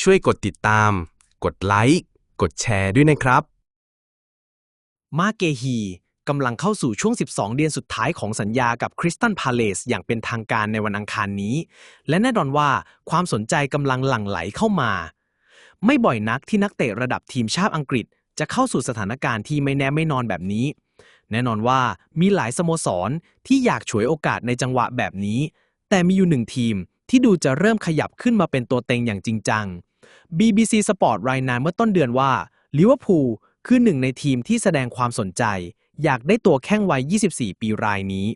ช่วยกดติดตาม กดไลค์ กดแชร์ด้วยนะครับ มาเกฮีกำลังเข้าสู่ช่วง 12 เดือนสุดท้ายของสัญญากับคริสตันพาเลสอย่างเป็นทางการในวันอังคารนี้ และแน่นอนว่าความสนใจกำลังหลั่งไหลเข้ามา ไม่บ่อยนักที่นักเตะระดับทีมชาติอังกฤษ จะเข้าสู่สถานการณ์ที่ไม่แน่ไม่นอนแบบนี้ แน่นอนว่ามีหลายสโมสรที่อยากฉวยโอกาสในจังหวะแบบนี้ แต่มีอยู่หนึ่งทีม ที่ดูจะเริ่มขยับขึ้นมาเป็นตัวเต็งอย่างจริงจัง BBC Sport รายงานเมื่อต้นเดือนว่าลิเวอร์พูลคือหนึ่งในทีมที่แสดงความสนใจ อยากได้ตัวแข้งวัย 24 ปีรายนี้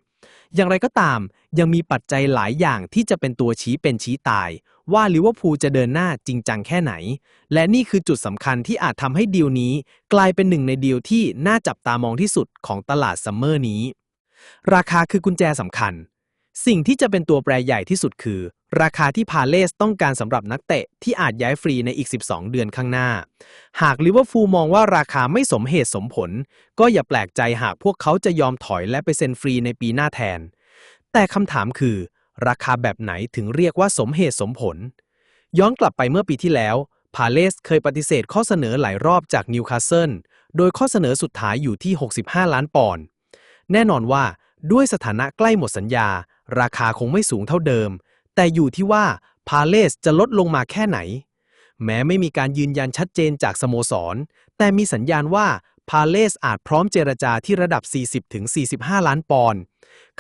อย่างไรก็ตาม ยังมีปัจจัยหลายอย่างที่จะเป็นตัวชี้เป็นชี้ตาย ว่าลิเวอร์พูลจะเดินหน้าจริงจังแค่ไหน และนี่คือจุดสำคัญที่อาจทำให้ดีลนี้ กลายเป็นหนึ่งในดีลที่น่าจับตามองที่สุดของตลาดซัมเมอร์นี้ ราคาคือกุญแจสำคัญ สิ่งที่จะเป็นตัวแปรใหญ่ที่สุดคือ ราคาที่พาเลสต้องการสำหรับนักเตะที่อาจย้ายฟรีในอีก 12 เดือนข้างหน้า หากลิเวอร์พูลมองว่าราคาไม่สมเหตุสมผล ก็อย่าแปลกใจหากพวกเขาจะยอมถอยและไปเซ็นฟรีในปีหน้าแทน แต่คำถามคือ ราคาแบบไหนถึงเรียกว่าสมเหตุสมผล ย้อนกลับไปเมื่อปีที่แล้ว พาเลสเคยปฏิเสธข้อเสนอหลายรอบจากนิวคาสเซิลโดยข้อเสนอสุดท้ายอยู่ที่ 65 ล้านปอนด์แน่นอนว่าด้วยสถานะใกล้หมดสัญญา ราคาคงไม่สูงเท่าเดิม แต่อยู่ที่ว่าพาเลสจะลดลงมาแค่ไหน แม้ไม่มีการยืนยันชัดเจนจากสโมสร แต่มีสัญญาณว่าพาเลสอาจพร้อมเจรจาที่ระดับ 40-45 ล้านปอนด์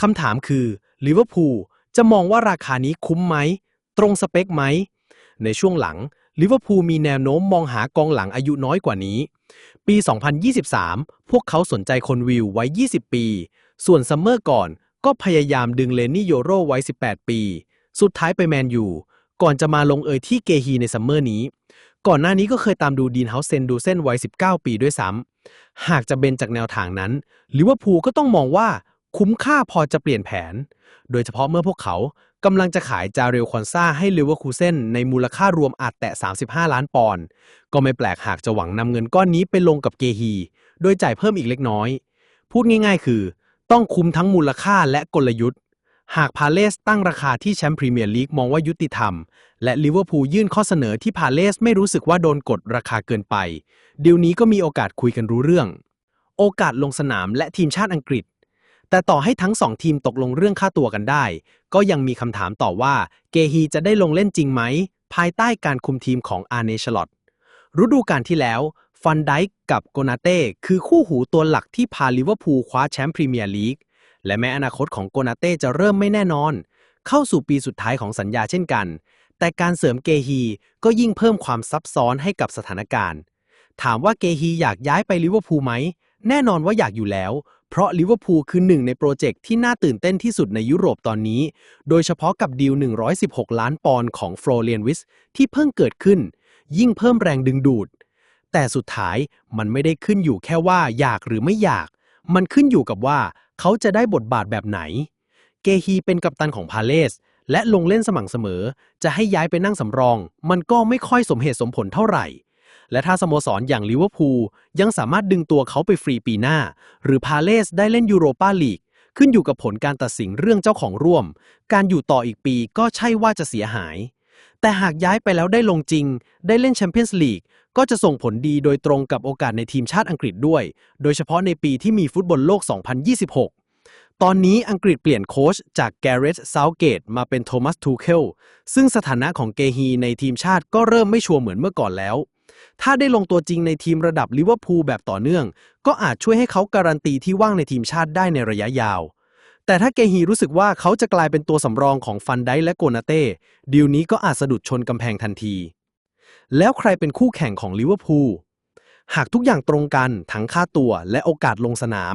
คำถามคือลิเวอร์พูลจะมองว่าราคานี้คุ้มไหม ตรงสเปคไหม ในช่วงหลังลิเวอร์พูลมีแนวโน้มมองหากองหลังอายุน้อยกว่านี้ ปี 2023 พวกเขาสนใจคนวิวไว้ 20 ปี ส่วนซัมเมอร์ก่อนก็พยายามดึงเลนี่โยโรไว้ 18 ปี สุดท้ายไปแมนยูก่อนจะมาลงเอยที่เกฮีในซัมเมอร์นี้ ก่อนหน้านี้ก็เคยตามดูดีนเฮาเซนดูเส้นวัย 19 ปีด้วยซ้ำ หากจะเบนจากแนวทางนั้นลิเวอร์พูลก็ต้องมองว่าคุ้มค่าพอจะเปลี่ยนแผน โดยเฉพาะเมื่อพวกเขากำลังจะขายจาเรลคอนซาให้ลิเวอร์คูเซนในมูลค่ารวมอาจแตะ 35 ล้านปอนด์ ก็ไม่แปลกหากจะหวังนำเงินก้อนนี้ไปลงกับเกฮี โดยจ่ายเพิ่มอีกเล็กน้อย พูดง่ายๆ คือ ต้องคุ้มทั้งมูลค่าและกลยุทธ์ หากพาเลสตั้งราคาที่แชมป์พรีเมียร์ลีกมองว่ายุติธรรม และลิเวอร์พูลยื่นข้อเสนอที่พาเลสไม่รู้สึกว่าโดนกดราคาเกินไปเดีลนี้ก็มีโอกาสคุยกันรู้เรื่อง โอกาสลงสนามและทีมชาติอังกฤษ แต่ต่อให้ทั้งสองทีมตกลงเรื่องค่าตัวกันได้ ก็ยังมีคำถามต่อว่าเกฮีจะได้ลงเล่นจริงไหม ภายใต้การคุมทีมของอาร์เนชลอตฤดูกาลที่แล้วฟันไดค์กับโกนาเต้คือคู่หูตัวหลักที่พาลิเวอร์พูลคว้าแชมป์พรีเมียร์ลีก และแม้อนาคตของโกนาเต้จะเริ่มไม่แน่นอน เข้าสู่ปีสุดท้ายของสัญญาเช่นกัน แต่การเสริมเกฮีก็ยิ่งเพิ่มความซับซ้อนให้กับสถานการณ์ ถามว่าเกฮีอยากย้ายไปลิเวอร์พูลไหม แน่นอนว่าอยากอยู่แล้ว เพราะลิเวอร์พูลคือหนึ่งในโปรเจกต์ที่น่าตื่นเต้นที่สุดในยุโรปตอนนี้ โดยเฉพาะกับดีล 116 ล้านปอนด์ของฟลอเรียนวิสที่เพิ่งเกิดขึ้น ยิ่งเพิ่มแรงดึงดูดแต่สุดท้ายมันไม่ได้ขึ้นอยู่แค่ว่าอยากหรือไม่อยาก มันขึ้นอยู่กับว่า เขาจะได้บทบาทแบบไหน เกฮีเป็นกัปตันของพาเลส และลงเล่นสม่ำเสมอ จะให้ย้ายไปนั่งสำรอง มันก็ไม่ค่อยสมเหตุสมผลเท่าไหร่ และถ้าสโมสรอย่างลิเวอร์พูลยังสามารถดึงตัวเขาไปฟรีปีหน้า หรือพาเลสได้เล่นยูโรปาลีกขึ้นอยู่กับผลการตัดสินเรื่องเจ้าของร่วม การอยู่ต่ออีกปีก็ใช่ว่าจะเสียหาย แต่หากย้ายไปแล้วได้ลงจริง ได้เล่นแชมเปี้ยนส์ลีกก็จะส่งผลดีโดยตรงกับโอกาสในทีมชาติอังกฤษด้วย โดยเฉพาะในปีที่มีฟุตบอลโลก 2026 ตอนนี้อังกฤษเปลี่ยนโค้ชจากแกเรตซาวเกตมาเป็นโทมัสทูเคลซึ่งสถานะของเกฮีในทีมชาติก็เริ่มไม่ชัวร์เหมือนเมื่อก่อนแล้ว ถ้าได้ลงตัวจริงในทีมระดับลิเวอร์พูลแบบต่อเนื่อง ก็อาจช่วยให้เขาการันตีที่ว่างในทีมชาติได้ในระยะยาว แต่ถ้าเกฮีรู้สึกว่าเขาจะกลายเป็นตัวสำรองของฟันไดและโกนาเต้ดีลนี้ก็อาจสะดุดชนกำแพงทันที แล้วใครเป็นคู่แข่งของลิเวอร์พูลหากทุกอย่างตรงกันทั้งค่าตัวและโอกาสลงสนาม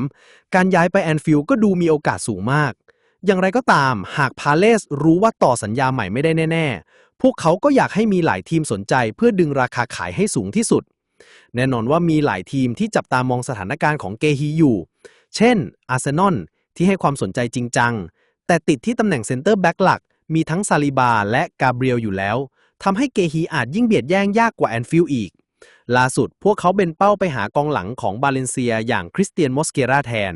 การย้ายไปแอนฟิลด์ก็ดูมีโอกาสสูงมาก อย่างไรก็ตาม หากพาเลสรู้ว่าต่อสัญญาใหม่ไม่ได้แน่ ๆ พวกเขาก็อยากให้มีหลายทีมสนใจเพื่อดึงราคาขายให้สูงที่สุด แน่นอนว่ามีหลายทีมที่จับตามองสถานการณ์ของเกฮีอยู่ เช่นอาร์เซนอล ที่ให้ความสนใจจริงจัง แต่ติดที่ตำแหน่งเซนเตอร์แบ็กหลัก มีทั้งซาลิบาและกาเบรียลอยู่แล้วทำให้เกฮีอาจยิ่งเบียดแย่งยากกว่าแอนฟิลอีก ล่าสุดพวกเขาเป็นเป้าไปหากองหลังของบาเลนเซียอย่างคริสเตียนมอสเกราแทน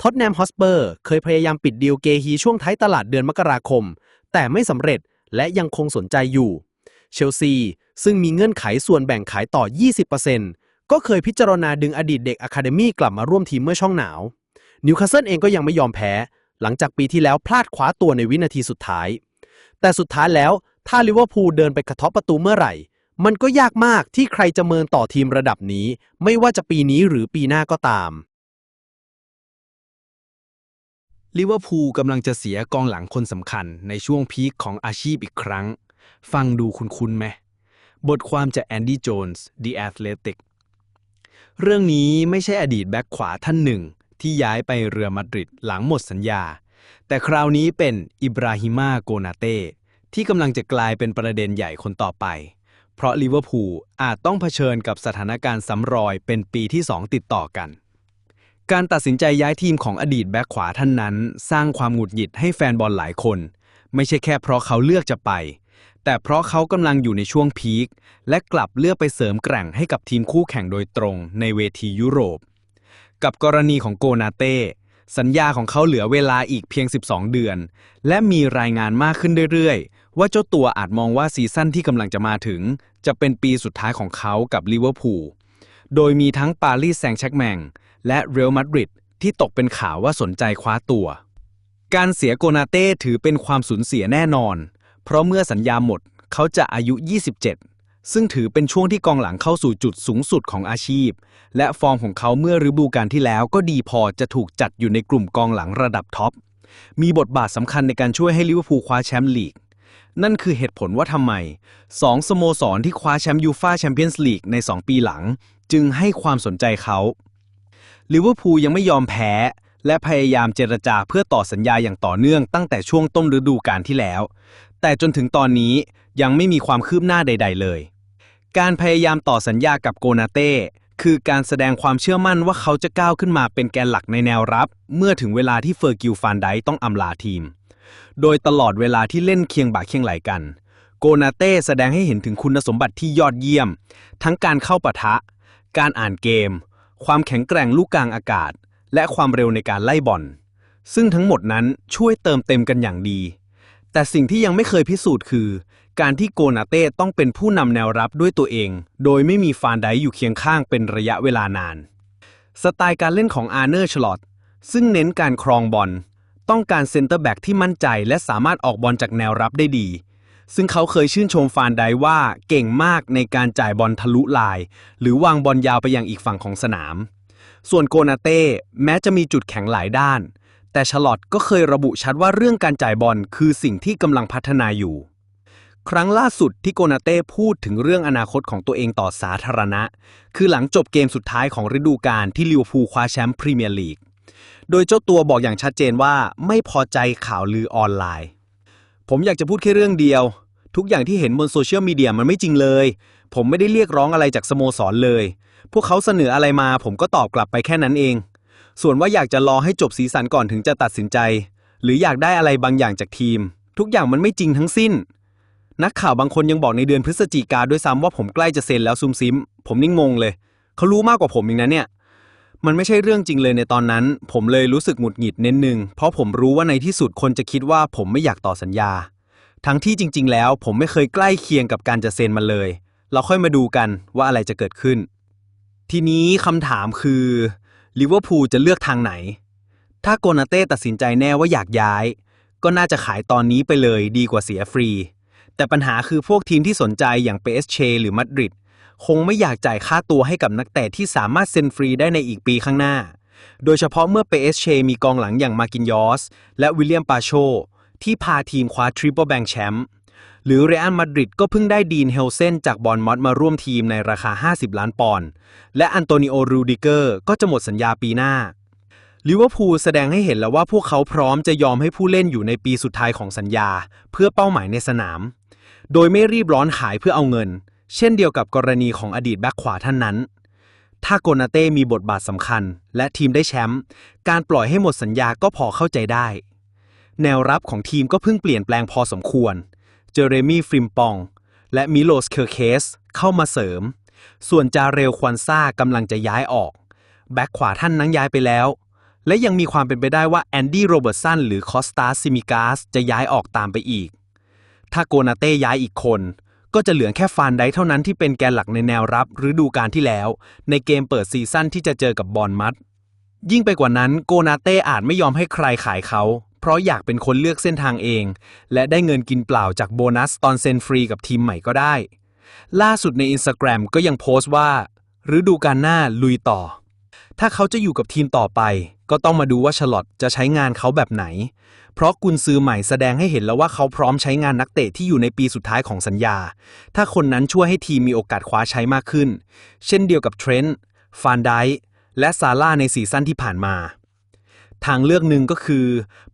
ท็อตแนมฮอสเปอร์เคยพยายามปิดดีลเกฮีช่วงท้ายตลาดเดือนมกราคม แต่ไม่สำเร็จและยังคงสนใจอยู่เชลซีซึ่งมีเงื่อนไขส่วนแบ่งขายต่อ 20%ก็เคยพิจารณาดึงอดีตเด็กอะคาเดมี่กลับมาร่วมทีมเมื่อช่องหนาว นิวคาสเซิลเองก็ยังไม่ยอมแพ้ หลังจากปีที่แล้วพลาดคว้าตัวในวินาทีสุดท้าย แต่สุดท้ายแล้วถ้าลิเวอร์พูลเดินไปกระทาะประตูเมื่อไหร่ มันก็ยากมากที่ใครจะเมินต่อทีมระดับนี้ ไม่ว่าจะปีนี้หรือปีหน้าก็ตามลิเวอร์พูลกำลังจะเสียกองหลังคนสำคัญในช่วงพีคของอาชีพอีกครั้ง ฟังดูคุ้นๆไหม บทความจากแอนดี้โจนส์ The Athletic เรื่องนี้ไม่ใช่อดีตแบ็คขวาท่านหนึ่ง ที่ย้ายไปเรือมาดริดหลังหมดสัญญา แต่คราวนี้เป็นอิบราฮิมาโกนาเต้ที่กำลังจะกลายเป็นประเด็นใหญ่คนต่อไป เพราะลิเวอร์พูลอาจต้องเผชิญกับสถานการณ์ซ้ำรอยเป็นปีที่ 2 ติดต่อกัน การตัดสินใจย้ายทีมของอดีตแบ็คขวาท่านนั้น สร้างความหงุดหงิดให้แฟนบอลหลายคน ไม่ใช่แค่เพราะเขาเลือกจะไป แต่เพราะเขากำลังอยู่ในช่วงพีคและกลับเลือกไปเสริมแกร่งให้กับทีมคู่แข่งโดยตรงในเวทียุโรป กับกรณีของโกนาเต้ สัญญาของเขาเหลือเวลาอีกเพียง 12 เดือน และมีรายงานมากขึ้นเรื่อยๆ ว่าเจ้าตัวอาจมองว่าซีซั่นที่กำลังจะมาถึง จะเป็นปีสุดท้ายของเขากับลิเวอร์พูลโดยมีทั้งปารีสแซงต์แชร์กแมงและเรอัลมาดริดที่ตกเป็นข่าวว่าสนใจคว้าตัว การเสียโกนาเต้ถือเป็นความสูญเสียแน่นอน เพราะเมื่อสัญญาหมดเขาจะอายุ 27 ซึ่งถือเป็นช่วงที่กองหลังเข้าสู่จุดสูงสุดของอาชีพ และฟอร์มของเขาเมื่อฤดูกาลที่แล้วก็ดีพอจะถูกจัดอยู่ในกลุ่มกองหลังระดับท็อป มีบทบาทสำคัญในการช่วยให้ลิเวอร์พูลคว้าแชมป์ลีก นั่นคือเหตุผลว่าทำไมสองสโมสรที่คว้าแชมป์ยูฟาแชมเปี้ยนส์ลีกใน 2 ปีหลัง จึงให้ความสนใจเขาลิเวอร์พูลยังไม่ยอมแพ้ และพยายามเจรจาเพื่อต่อสัญญาอย่างต่อเนื่องตั้งแต่ช่วงต้นฤดูกาลที่แล้ว แต่จนถึงตอนนี้ยังไม่มีความคืบหน้าใด ๆ เลย การพยายามต่อสัญญากับโกนาเต้คือการแสดงความเชื่อมั่นว่าเขาจะก้าวขึ้นมาเป็นแกนหลักในแนวรับ เมื่อถึงเวลาที่เฟอร์กิลฟานไดต้องอำลาทีม โดยตลอดเวลาที่เล่นเคียงบ่าเคียงไหลกัน โกนาเต้แสดงให้เห็นถึงคุณสมบัติที่ยอดเยี่ยม ทั้งการเข้าปะทะ การอ่านเกม ความแข็งแกร่งลูกกลางอากาศ และความเร็วในการไล่บอลซึ่งทั้งหมดนั้นช่วยเติมเต็มกันอย่างดี แต่สิ่งที่ยังไม่เคยพิสูจน์คือ การที่โกนาเต้ต้องเป็นผู้นำแนวรับด้วยตัวเอง โดยไม่มีฟานไดอยู่เคียงข้างเป็นระยะเวลานาน สไตล์การเล่นของอาร์เนอร์ชลอตซึ่งเน้นการครองบอลต้องการเซนเตอร์แบ็กที่มั่นใจและสามารถออกบอลจากแนวรับได้ดี ซึ่งเขาเคยชื่นชมฟานไดว่าเก่งมากในการจ่ายบอลทะลุลาย หรือวางบอลยาวไปยังอีกฝั่งของสนาม ส่วนโกนาเต้แม้จะมีจุดแข็งหลายด้าน แต่ชลอตก็เคยระบุชัดว่าเรื่องการจ่ายบอลคือสิ่งที่กำลังพัฒนาอยู่ ครั้งล่าสุดที่โกนาเต้พูดถึงเรื่องอนาคตของตัวเองต่อสาธารณะ คือหลังจบเกมสุดท้ายของฤดูกาลที่ลิเวอร์พูลคว้าแชมป์พรีเมียร์ลีก โดยเจ้าตัวบอกอย่างชัดเจนว่าไม่พอใจข่าวลือออนไลน์ ผมอยากจะพูดแค่เรื่องเดียว ทุกอย่างที่เห็นบนโซเชียลมีเดียมันไม่จริงเลย ผมไม่ได้เรียกร้องอะไรจากสโมสรเลย พวกเขาเสนออะไรมาผมก็ตอบกลับไปแค่นั้นเอง ส่วนว่าอยากจะรอให้จบสีสันก่อนถึงจะตัดสินใจ หรืออยากได้อะไรบางอย่างจากทีม ทุกอย่างมันไม่จริงทั้งสิ้น นักข่าวบางคนยังบอกในเดือนพฤศจิกาด้วยซ้ำว่าผมใกล้จะเซ็นแล้วซุมซิม ผมนี่งงงเลย เขารู้มากกว่าผมอีกนะเนี่ย มันไม่ใช่เรื่องจริงเลยในตอนนั้น ผมเลยรู้สึกหงุดหงิดเน้นหนึ่งเพราะผมรู้ว่าในที่สุดคนจะคิดว่าผมไม่อยากต่อสัญญา ทั้งที่จริง ๆ แล้ว ผมไม่เคยใกล้เคียงกับการจะเซ็นมันเลย เราค่อยมาดูกันว่าอะไรจะเกิดขึ้น ทีนี้คำถามคือ ลิเวอร์พูลจะเลือกทางไหน ถ้าโกนาเต้ตัดสินใจแน่ว่าอยากย้าย ก็น่าจะขายตอนนี้ไปเลยดีกว่าเสียฟรี แต่ปัญหาคือพวกทีมที่สนใจอย่างเปสเชหรือมาดริดคงไม่อยากจ่ายค่าตัวให้กับนักเตะที่สามารถเซ็นฟรีได้ในอีกปีข้างหน้า โดยเฉพาะเมื่อเปสเชมีกองหลังอย่างมากินยอส และวิลเลียมปาโช ที่พาทีมคว้าทริปเปิลแบงแชมป์ หรือเรอัลมาดริดก็เพิ่งได้ดีนเฮลเซนจากบอลมอตมาร่วมทีมในราคา 50 ล้านปอนด์และอันโตนิโอรูดิเกอร์ก็จะหมดสัญญาปีหน้าลิเวอร์พูลแสดงให้เห็นแล้วว่าพวกเขาพร้อมจะยอมให้ผู้เล่นอยู่ในปีสุดท้ายของสัญญา เพื่อเป้าหมายในสนาม โดยไม่รีบร้อนขายเพื่อเอาเงิน เช่นเดียวกับกรณีของอดีตแบ็คขวาท่านนั้น ถ้าโกนาเต้มีบทบาทสำคัญ และทีมได้แชมป์การปล่อยให้หมดสัญญาก็พอเข้าใจได้ แนวรับของทีมก็เพิ่งเปลี่ยนแปลงพอสมควร เจอเรมี่ฟริมปอง และมิโลสเคอร์เคสเข้ามาเสริม ส่วนจาเรลควันซ่ากำลังจะย้ายออก แบ็คขวาท่านนั้นย้ายไปแล้ว และยังมีความเป็นไปได้ว่าแอนดี้โรเบิร์ตสันหรือคอสตาซิมิกาสจะย้ายออกตามไปอีก ถ้าโกนาเต้ย้ายอีกคนก็จะเหลือแค่ฟานไดเท่านั้นที่เป็นแกนหลักในแนวรับฤดูกาลที่แล้ว ในเกมเปิดซีซั่นที่จะเจอกับบอลมัด ยิ่งไปกว่านั้นโกนาเต้อาจไม่ยอมให้ใครขายเขา เพราะอยากเป็นคนเลือกเส้นทางเอง และได้เงินกินเปล่าจากโบนัสตอนเซ็นฟรีกับทีมใหม่ก็ได้ ล่าสุดใน Instagram ก็ยังโพสต์ว่า ฤดูกาลหน้าลุยต่อ ถ้าเขาจะอยู่กับทีมต่อไป ก็ต้องมาดูว่าชลอตจะใช้งานเขาแบบไหน เพราะกุนซือใหม่แสดงให้เห็นแล้วว่าเขาพร้อมใช้งานนักเตะที่อยู่ในปีสุดท้ายของสัญญา ถ้าคนนั้นช่วยให้ทีมมีโอกาสคว้าใช้มากขึ้น เช่นเดียวกับเทรนต์ ฟานไดและซาร่าในซีซั่นที่ผ่านมา ทางเลือกหนึ่งก็คือ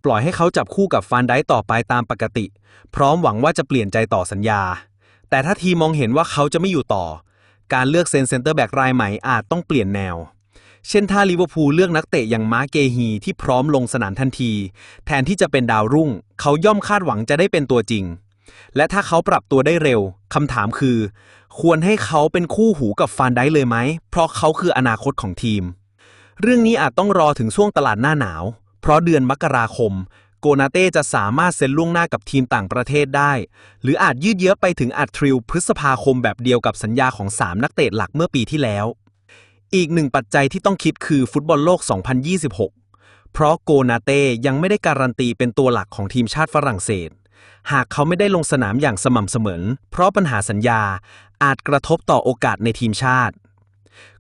ปล่อยให้เขาจับคู่กับฟานไดค์ต่อไปตามปกติ พร้อมหวังว่าจะเปลี่ยนใจต่อสัญญา แต่ถ้าทีมองเห็นว่าเขาจะไม่อยู่ต่อ การเลือกเซนเซนเตอร์แบ็กรายใหม่อาจต้องเปลี่ยนแนว เช่นถ้าลิเวอร์พูลเลือกนักเตะอย่างมาเกฮีที่พร้อมลงสนามทันที แทนที่จะเป็นดาวรุ่ง เขาย่อมคาดหวังจะได้เป็นตัวจริง และถ้าเขาปรับตัวได้เร็วคำถามคือ ควรให้เขาเป็นคู่หูกับฟานไดค์เลยไหมเพราะเขาคืออนาคตของทีม เรื่องนี้อาจต้องรอถึงช่วงตลาดหน้าหนาว เพราะเดือนมกราคม โกนาเต้จะสามารถเซ็นล่วงหน้ากับทีมต่างประเทศได้ หรืออาจยืดเยื้อไปถึงอัดทริลพฤษภาคมแบบเดียวกับสัญญาของ 3 นักเตะหลักเมื่อปีที่แล้ว อีกหนึ่งปัจจัยที่ต้องคิดคือฟุตบอลโลก 2026 เพราะโกนาเต้ยังไม่ได้การันตีเป็นตัวหลักของทีมชาติฝรั่งเศส หากเขาไม่ได้ลงสนามอย่างสม่ำเสมอเพราะปัญหาสัญญาอาจกระทบต่อโอกาสในทีมชาติ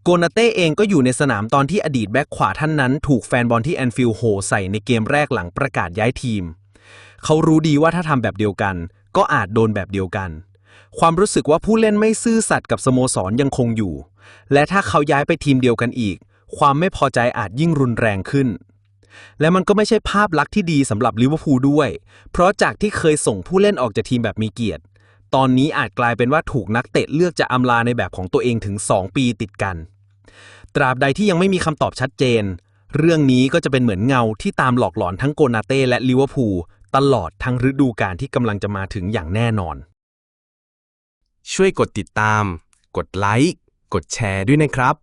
โกนาเต้เองก็อยู่ในสนามตอนที่อดีตแบ็คขวาท่านนั้นถูกแฟนบอลที่แอนฟิลด์โหใส่ในเกมแรกหลังประกาศย้ายทีม เขารู้ดีว่าถ้าทำแบบเดียวกัน ก็อาจโดนแบบเดียวกัน ความรู้สึกว่าผู้เล่นไม่ซื่อสัตย์กับสโมสรยังคงอยู่ และถ้าเขาย้ายไปทีมเดียวกันอีก ความไม่พอใจอาจยิ่งรุนแรงขึ้น และมันก็ไม่ใช่ภาพลักษณ์ที่ดีสำหรับลิเวอร์พูลด้วย เพราะจากที่เคยส่งผู้เล่นออกจากทีมแบบมีเกียรติ ตอนนี้อาจกลายเป็นว่าถูกนักเตะเลือกจะอำลาในแบบของตัวเองถึง 2 ปีติดกัน ตราบใดที่ยังไม่มีคำตอบชัดเจน เรื่องนี้ก็จะเป็นเหมือนเงาที่ตามหลอกหลอนทั้งโกนาเต้และลิเวอร์พูลตลอดทั้งฤดูกาลที่กำลังจะมาถึงอย่างแน่นอน ช่วยกดติดตาม กดไลค์ กดแชร์ด้วยนะครับ